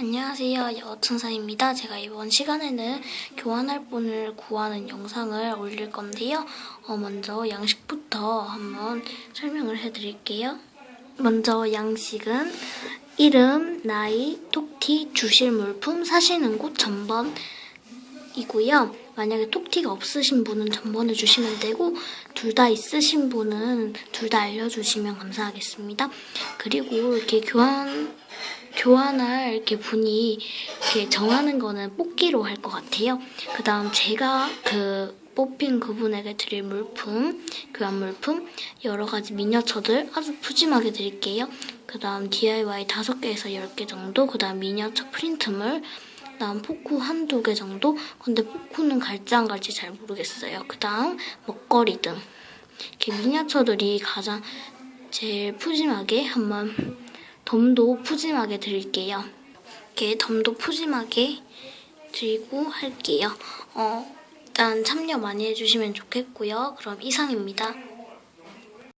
안녕하세요. 여천사입니다. 제가 이번 시간에는 교환할 분을 구하는 영상을 올릴 건데요. 어, 먼저 양식부터 한번 설명을 해드릴게요. 먼저 양식은 이름, 나이, 톡티, 주실 물품, 사시는 곳, 전번 이고요. 만약에 톡티가 없으신 분은 전번을 주시면 되고 둘 다 있으신 분은 둘 다 알려주시면 감사하겠습니다. 그리고 이렇게 교환 교환할 이렇게 분이 이렇게 정하는 거는 뽑기로 할 것 같아요. 그 다음 제가 그 뽑힌 그분에게 드릴 물품, 교환 물품, 여러 가지 미니어처들 아주 푸짐하게 드릴게요. 그 다음 DIY 5개에서 10개 정도, 그 다음 미니어처 프린트물, 그 다음 포크 한두 개 정도? 근데 포크는 갈지 안 갈지 잘 모르겠어요. 그 다음 먹거리 등. 이렇게 미니어처들이 가장 제일 푸짐하게 한번 덤도 푸짐하게 드릴게요. 이렇게 덤도 푸짐하게 드리고 할게요. 어, 일단 참여 많이 해주시면 좋겠고요. 그럼 이상입니다.